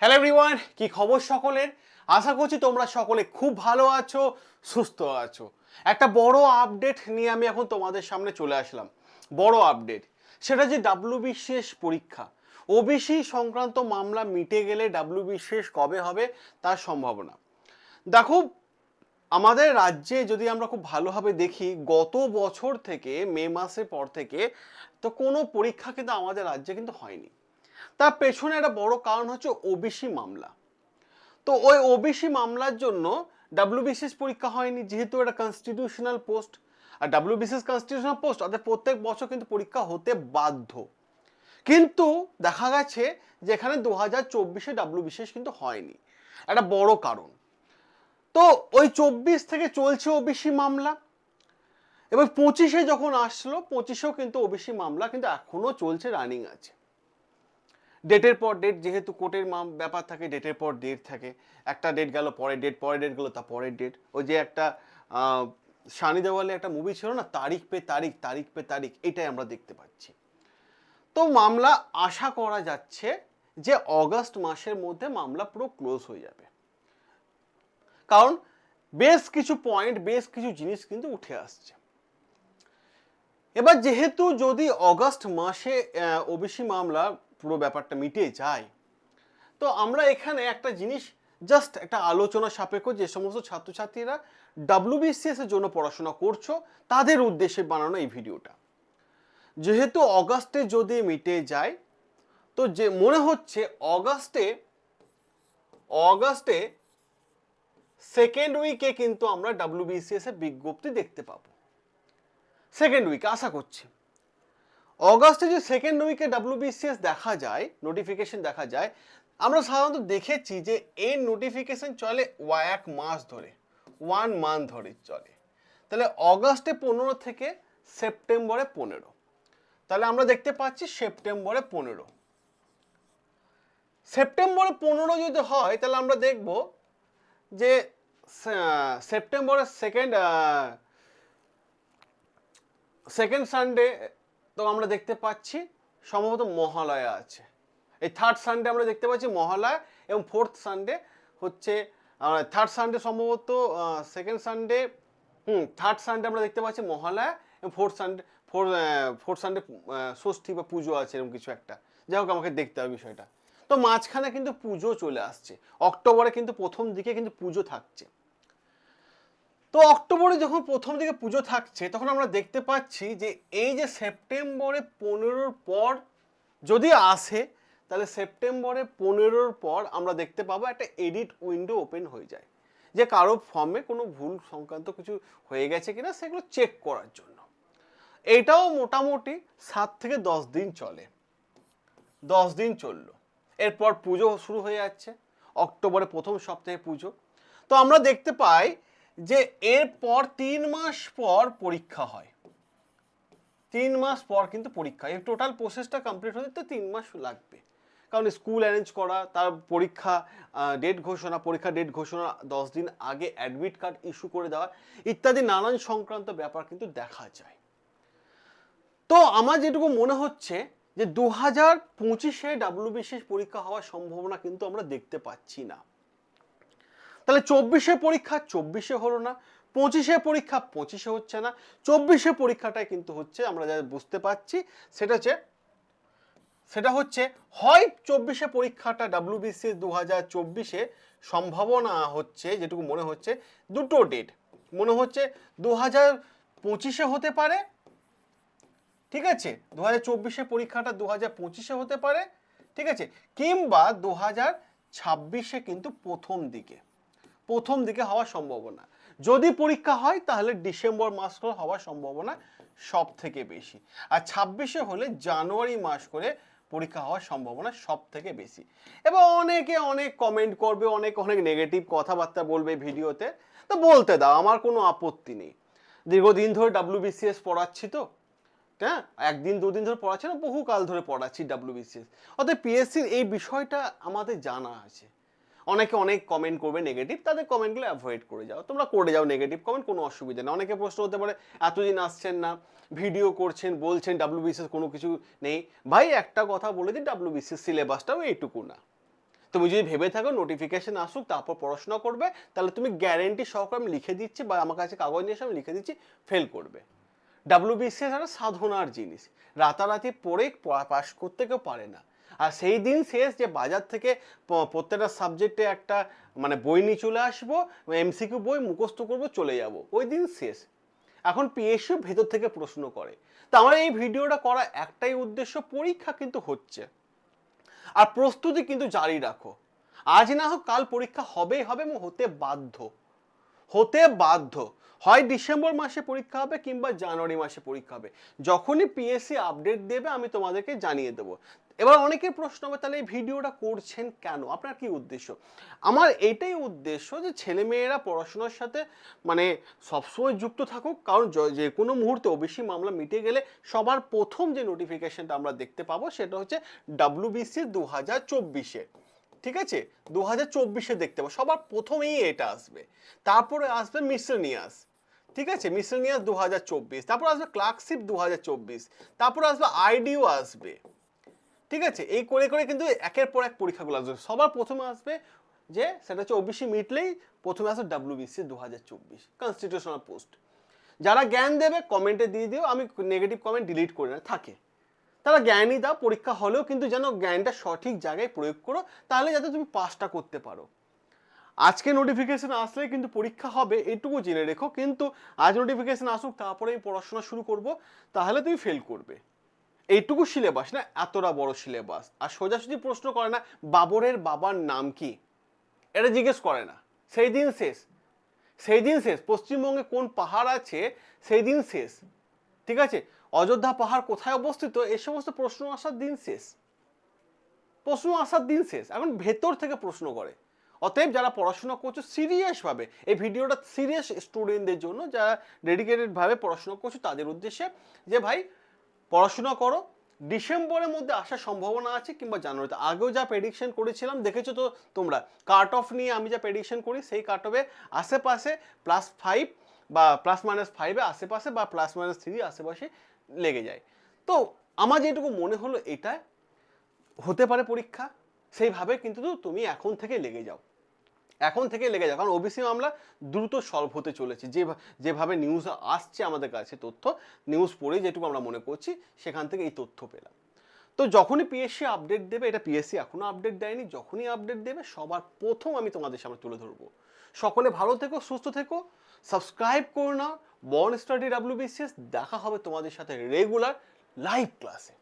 Hello everyone কি খবর সকলের? আশা করছি তোমরা সকলে খুব ভালো আছো, সুস্থ আছো। একটা বড় আপডেট নিয়ে আমি এখন তোমাদের সামনে চলে আসলাম। বড় আপডেট সেটা যে ডাব্লিউবিসিএস পরীক্ষা। ওবিসি সংক্রান্ত মামলা মিটে গেলে ডাব্লিউবিসিএস কবে হবে তার সম্ভাবনা। দেখো, আমাদের রাজ্যে যদি আমরা খুব ভালোভাবে দেখি, গত বছর থেকে মে মাসের পর থেকে তো কোনো পরীক্ষা কিন্তু আমাদের রাজ্যে কিন্তু হয়নি। তার পেছনে একটা বড় কারণ হচ্ছে ওবিসি মামলা। তো ওই ওবিসি মামলার জন্য ডাব্লিউবিসিএস পরীক্ষা হয়নি, যেহেতু এটা কনস্টিটিউশনাল পোস্ট আর ডাব্লিউবিসিএস কনস্টিটিউশনাল পোস্ট তাদের প্রত্যেক বছর কিন্তু পরীক্ষা হতে বাধ্য। কিন্তু দেখা গেছে যে এখানে দু হাজার চব্বিশে ডাব্লিউবিসিএস কিন্তু হয়নি। একটা বড় কারণ। তো ওই চব্বিশ থেকে চলছে ওবিসি মামলা। এবার পঁচিশে যখন আসলো, পঁচিশেও কিন্তু ওবিসি মামলা কিন্তু এখনও চলছে রানিং আছে। ডেটের পর ডেট যেহেতু কোর্টের মাম ব্যাপার থাকে ডেটের পর ডেট থাকে। একটা ডেট গেল, পরের ডেট পরের ডেট গেল, তা পরের ডেট ওই যে একটা সানি দেওয়ালে একটা মুভি ছিল না, তারিখ পে তারিখ তারিখ পে তারিখ, এটাই আমরা দেখতে পাচ্ছি। তো মামলা আশা করা যাচ্ছে যে অগস্ট মাসের মধ্যে মামলা পুরো ক্লোজ হয়ে যাবে। কারণ বেশ কিছু পয়েন্ট বেশ কিছু জিনিস কিন্তু উঠে আসছে। এবার যেহেতু যদি অগস্ট মাসে ওবিসি মামলা পুরো ব্যাপারটা মিটে যায়। তো আমরা এখানে একটা জিনিস জাস্ট একটা আলোচনা সাপেক্ষ যে সমস্ত ছাত্রছাত্রীরা ডাব্লিউবিসিএস এর জন্য পড়াশোনা করছ, তাদের উদ্দেশ্যে বানানো এই ভিডিওটা। যেহেতু অগাস্টে যদি মিটে যায়, তো যে মনে হচ্ছে অগাস্টে অগাস্টে সেকেন্ড উইকে কিন্তু আমরা ডাব্লিউবিসিএস এর বিজ্ঞপ্তি দেখতে পাবো। সেকেন্ড উইক আশা করছি। অগাস্টে যে সেকেন্ড উইকে ডাব্লিউবিসিএস দেখা যায় নোটিফিকেশন দেখা যায়, আমরা সাধারণত দেখেছি যে এর নোটিফিকেশন চলে এক মাস ধরে ওয়ান মান্থ ধরে চলে। তাহলে অগাস্টে পনেরো থেকে সেপ্টেম্বরে পনেরো। তাহলে আমরা দেখতে পাচ্ছি সেপ্টেম্বরে পনেরো। সেপ্টেম্বরে পনেরো যদি হয়, তাহলে আমরা দেখব যে সেপ্টেম্বরের সেকেন্ড সেকেন্ড সানডে তো আমরা দেখতে পাচ্ছি সম্ভবত মহালয়া আছে। এই থার্ড সানডে আমরা দেখতে পাচ্ছি মহালয়া এবং ফোর্থ সানডে হচ্ছে থার্ড সানডে সম্ভবত second Sunday hmm third Sunday আমরা দেখতে পাচ্ছি মহালয়া এবং fourth Sunday four fourth Sunday ষষ্ঠী বা পুজো আছে এরকম কিছু একটা। যাই হোক, আমাকে দেখতে হবে বিষয়টা। তো মাঝখানে কিন্তু পুজো চলে আসছে। অক্টোবরে কিন্তু প্রথম দিকে কিন্তু পুজো থাকছে। তো অক্টোবরে যখন প্রথম দিকে পুজো থাকছে, তখন আমরা দেখতে পাচ্ছি যে এই যে সেপ্টেম্বরে পনেরোর পর যদি আসে, তাহলে সেপ্টেম্বরে পনেরোর পর আমরা দেখতে পাবো একটা এডিট উইন্ডো ওপেন হয়ে যায়, যে কারও ফর্মে কোনো ভুল সংক্রান্ত কিছু হয়ে গেছে কিনা সেগুলো চেক করার জন্য। এটাও মোটামুটি সাত থেকে দশ দিন চলে। দশ দিন চলল। এরপর পুজো শুরু হয়ে যাচ্ছে, অক্টোবরে প্রথম সপ্তাহে পুজো। তো আমরা দেখতে পাই যে এরপর তিন মাস পর পরীক্ষা হয়। তিন মাস পর কিন্তু পরীক্ষা। এই টোটাল প্রসেসটা কমপ্লিট হতে তো তিন মাস লাগবে। কারণ স্কুল অ্যারেঞ্জ করা, তার পরীক্ষা ডেট ঘোষণা, পরীক্ষা ডেট ঘোষণা, দশ দিন আগে অ্যাডমিট কার্ড ইস্যু করে দেওয়া, ইত্যাদি নানান সংক্রান্ত ব্যাপার কিন্তু দেখা যায়। তো আমার যেটুকু মনে হচ্ছে যে দু হাজার পঁচিশে ডাব্লিউবিসিএস পরীক্ষা হওয়ার সম্ভাবনা কিন্তু আমরা দেখতে পাচ্ছি না। তাহলে চব্বিশে পরীক্ষা, চব্বিশে হলো না। পঁচিশে পরীক্ষা, পঁচিশে হচ্ছে না। চব্বিশে পরীক্ষাটাই কিন্তু হচ্ছে, আমরা যা বুঝতে পারছি, সেটা হচ্ছে সেটা হচ্ছে, হয় চব্বিশে পরীক্ষাটা ডাব্লিউবিসিএস দু হাজার চব্বিশে, সম্ভাবনা হচ্ছে, যেটুকু মনে হচ্ছে, দুটো ডেট মনে হচ্ছে দু হাজার পঁচিশে হতে পারে, ঠিক আছে? দু হাজার চব্বিশে পরীক্ষাটা দু হাজার পঁচিশে হতে পারে, ঠিক আছে? কিংবা দু হাজার ছাব্বিশে কিন্তু প্রথম দিকে। প্রথম দিকে হওয়ার সম্ভাবনা। যদি পরীক্ষা হয়, তাহলে ডিসেম্বর মাস করে হওয়ার সম্ভাবনা সব থেকে বেশি। আর ছাব্বিশে হলে জানুয়ারি মাস করে পরীক্ষা হওয়ার সম্ভাবনা সব থেকে বেশি। এবার অনেকে অনেক কমেন্ট করবে, অনেক অনেক নেগেটিভ কথাবার্তা বলবে ভিডিওতে। তো বলতে দাও, আমার কোনো আপত্তি নেই। দীর্ঘদিন ধরে ডাব্লিউবিসিএস পড়াচ্ছি তো। হ্যাঁ? একদিন, দুদিন ধরে পড়াচ্ছি না বহু কাল ধরে পড়াচ্ছি ডাব্লিউবিসিএস অর্থাৎ পিএসসির এই বিষয়টা আমাদের জানা আছে। অনেকে অনেক কমেন্ট করবে নেগেটিভ তাদের কমেন্টগুলো অ্যাভয়েড করে যাও। তোমরা করে যাও নেগেটিভ কমেন্ট কোনো অসুবিধা নেই। অনেকে প্রশ্ন হতে পারে, এতদিন আসছেন না ভিডিও করছেন, বলছেন ডাব্লিউবিসিএস কোনো কিছু নেই। ভাই, একটা কথা বলে দিই ডাব্লিউবিসিএস সিলেবাসটাও এইটুকু না। তুমি যদি ভেবে থাকো নোটিফিকেশন আসুক, তারপর পড়াশোনা করবে, তাহলে তুমি গ্যারেন্টি সহকারে আমি লিখে দিচ্ছি বা আমার কাছে কাগজ নিয়ে আমি লিখে দিচ্ছি ফেল করবে। ডাব্লিউবিসিএস একটা সাধনার জিনিস। রাতারাতি পড়ে পাশ করতে কেউ পারে না। আর সেই দিন শেষ যে বাজার থেকে প্রত্যেকটা সাবজেক্টে একটা মানে বই নিয়ে চলে আসব এমসিকিউ বই মুখস্থ করব, চলে যাব। ওই দিন শেষ। এখন পিএসইউ ভেতর থেকে প্রশ্ন করে। তা আমার এই ভিডিওটা করা একটাই উদ্দেশ্য, পরীক্ষা কিন্তু হচ্ছে। আর প্রস্তুতি কিন্তু জারি রাখো। আজ না হোক কাল পরীক্ষা হবেই হবে এবং হতে বাধ্য। হতে বাধ্য। হয় ডিসেম্বর মাসে পরীক্ষা হবে কিংবা জানুয়ারি মাসে পরীক্ষা হবে। যখনই পিএসসি আপডেট দেবে, আমি তোমাদেরকে জানিয়ে দেবো। এবার অনেকের প্রশ্ন হবে, তাহলে এই ভিডিওটা করছেন কেন? আপনার কি উদ্দেশ্য? আমার এটাই উদ্দেশ্য যে ছেলেমেয়েরা পড়াশোনার সাথে মানে সবসময় যুক্ত থাকুক, কারণ য- কোনো মুহূর্তে ওবিসি মামলা মিটে গেলে সবার প্রথম যে নোটিফিকেশনটা আমরা দেখতে পাবো সেটা হচ্ছে ডাব্লিউবিসি দু হাজার চব্বিশে। ঠিক আছে? দু হাজার চব্বিশে দেখতে পাবো। সবার প্রথমেই এটা আসবে। তারপরে আসবে মিসেনিয়াস ঠিক আছে? মিসেনিয়াস দু হাজার চব্বিশ। তারপর আসবে ক্লার্কশিপ দু হাজার চব্বিশ। তারপর আসবে আইডিও আসবে। ঠিক আছে? এই করে করে কিন্তু একের পর এক পরীক্ষাগুলো আসবে। সবার প্রথমে আসবে যে, সেটা হচ্ছে ওবিসি মিটলেই প্রথমে আসবে ডাব্লিউবিসি দু হাজার চব্বিশ কনস্টিটিউশনাল পোস্ট যারা জ্ঞান দেবে কমেন্টে দিয়ে দিও, আমি নেগেটিভ কমেন্ট ডিলিট করে না, থাকে। তারা জ্ঞানই দাও, পরীক্ষা হলেও কিন্তু যেন জ্ঞানটা সঠিক জায়গায় প্রয়োগ করো, তাহলে যাতে তুমি পাসটা করতে পারো। আজকে নোটিফিকেশন আসলে কিন্তু পরীক্ষা হবে এইটুকু জেনে রেখো। কিন্তু আজ নোটিফিকেশন আসুক, তারপরে আমি পড়াশোনা শুরু করব, তাহলে তুমি ফেল করবে। এইটুকু সিলেবাস না, এতটা বড় সিলেবাস আর সোজাসুজি প্রশ্ন করে না, বাবরের বাবার নাম কি? এটা জিজ্ঞেস করে না। সেই দিন শেষ। সেই দিন শেষ। পশ্চিমবঙ্গে কোন পাহাড় আছে? সেই দিন শেষ। ঠিক আছে? অযোধ্যা পাহাড় কোথায় অবস্থিত? এই সমস্ত প্রশ্ন আসার দিন শেষ। প্রশ্ন আসার দিন শেষ। এখন ভেতর থেকে প্রশ্ন করে। অতএব যারা পড়াশোনা করছ সিরিয়াসভাবে এই ভিডিওটা সিরিয়াস স্টুডেন্টদের জন্য, যারা ডেডিকেটেডভাবে পড়াশোনা করছ, তাদের উদ্দেশ্যে যে ভাই পড়াশোনা করো। ডিসেম্বরের মধ্যে আসার সম্ভাবনা আছে কিংবা জানুয়ারিতে। আগেও যা প্রেডিকশন করেছিলাম, দেখেছ তো তোমরা? কাট অফ নিয়ে আমি যা প্রেডিকশন করি, সেই কাট অফে আশেপাশে প্লাস ফাইভ বা প্লাস মাইনাস ফাইভে আশেপাশে বা প্লাস মাইনাস থ্রি আশেপাশে লেগে যায়। তো আমার যেটুকু মনে হলো এটা হতে পারে পরীক্ষা, সেইভাবে কিন্তু তুমি এখন থেকে লেগে যাও। এখন থেকে লেগে যায়। কারণ ওবিসি মামলা দ্রুত সলভ হতে চলেছে। যে যেভাবে নিউজ আসছে আমাদের কাছে তথ্য নিউজ পড়ে যেটুকু আমরা মনে করছি, সেখান থেকে এই তথ্য পেলাম। তো যখনই পিএসসি আপডেট দেবে, এটা পিএসসি এখনও আপডেট দেয়নি, যখনই আপডেট দেবে, সবার প্রথম আমি তোমাদের সামনে তুলে ধরবো। সকলে ভালো থেকো, সুস্থ থেকো সাবস্ক্রাইব করো না বর্ন স্টাডি ডাব্লিউবিসিএস দেখা হবে তোমাদের সাথে রেগুলার লাইভ ক্লাসে